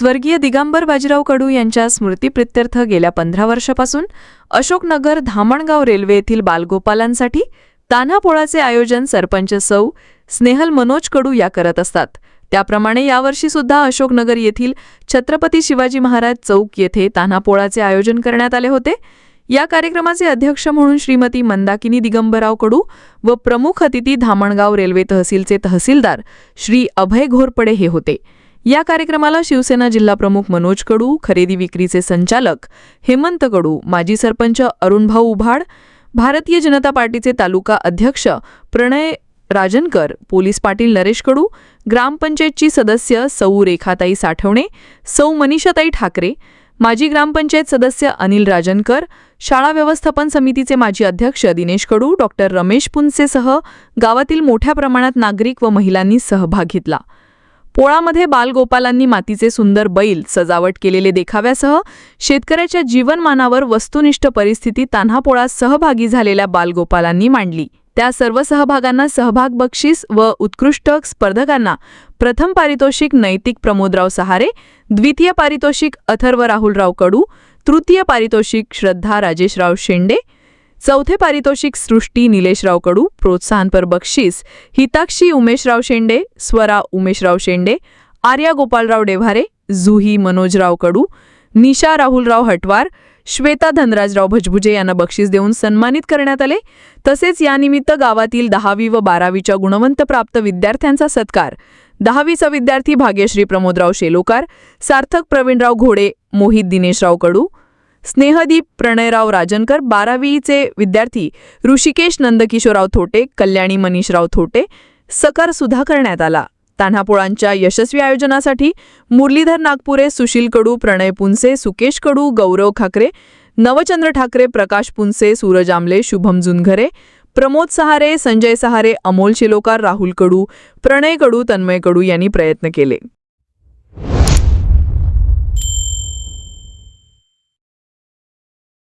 स्वर्गीय दिगंबर बाजीराव कडू यांच्या स्मृतीप्रित्यर्थ गेल्या पंधरा वर्षापासून अशोकनगर धामणगाव रेल्वे येथील बालगोपालांसाठी तान्हापोळाचे आयोजन सरपंच सौ स्नेहल मनोज कडू या करत असतात. त्याप्रमाणे यावर्षी सुद्धा अशोकनगर येथील छत्रपती शिवाजी महाराज चौक येथे तान्हापोळाचे आयोजन करण्यात आले होते. या कार्यक्रमाचे अध्यक्ष म्हणून श्रीमती मंदाकिनी दिगंबराव कडू व प्रमुख अतिथी धामणगाव रेल्वे तहसीलचे तहसीलदार श्री अभय घोरपडे हे होते. या कार्यक्रमाला शिवसेना जिल्हाप्रमुख मनोज कडू खरेदी विक्रीचे संचालक हेमंत कडू माजी सरपंच अरुणभाऊ उभाड भारतीय जनता पार्टीचे तालुका अध्यक्ष प्रणय राजनकर पोलीस पाटील नरेश कडू ग्रामपंचायतची सदस्य सौ रेखाताई साठवणे सौ मनीषाताई ठाकरे माजी ग्रामपंचायत सदस्य अनिल राजनकर शाळा व्यवस्थापन समितीचे माजी अध्यक्ष दिनेश कडू डॉक्टर रमेश पुनसेसह गावातील मोठ्या प्रमाणात नागरिक व महिलांनी सहभाग घेतला. पोळामध्ये बालगोपालांनी मातीचे सुंदर बैल सजावट केलेले देखाव्यासह शेतकऱ्याच्या जीवनमानावर वस्तुनिष्ठ परिस्थिती तान्हापोळा सहभागी झालेल्या बालगोपालांनी मांडली. त्या सर्व सहभागांना सहभाग बक्षीस व उत्कृष्ट स्पर्धकांना प्रथम पारितोषिक नैतिक प्रमोदराव सहारे द्वितीय पारितोषिक अथर्व राहुलराव कडू तृतीय पारितोषिक श्रद्धा राजेशराव शेंडे चौथे पारितोषिक सृष्टी निलेशराव कडू प्रोत्साहनपर बक्षीस हिताक्षी उमेशराव शेंडे स्वरा उमेशराव शेंडे आर्या गोपालराव डेव्हारे जुही मनोजराव कडू निशा राहुलराव हटवार श्वेता धनराजराव भजभुजे यांना बक्षीस देऊन सन्मानित करण्यात आले. तसेच यानिमित्त गावातील दहावी व बारावीच्या गुणवंत प्राप्त विद्यार्थ्यांचा सत्कार. दहावीचा विद्यार्थी भाग्यश्री प्रमोदराव शेलोकार सार्थक प्रवीणराव घोडे मोहित दिनेशराव कडू स्नेहदीप प्रणयराव राजनकर बारावीचे विद्यार्थी ऋषिकेश नंदकिशोरराव थोटे कल्याणी मनीषराव थोटे सकार सुद्धा करण्यात आला. तान्हापोळांच्या यशस्वी आयोजनासाठी मुरलीधर नागपुरे सुशील कडू प्रणय पुंसे सुकेश कडू गौरव खाकरे नवचंद्र ठाकरे प्रकाश पुंसे सूरज आमले शुभम जुनघरे प्रमोद सहारे संजय सहारे अमोल शिलोकार राहुल कडू प्रणय कडू तन्मय कडू यांनी प्रयत्न केले.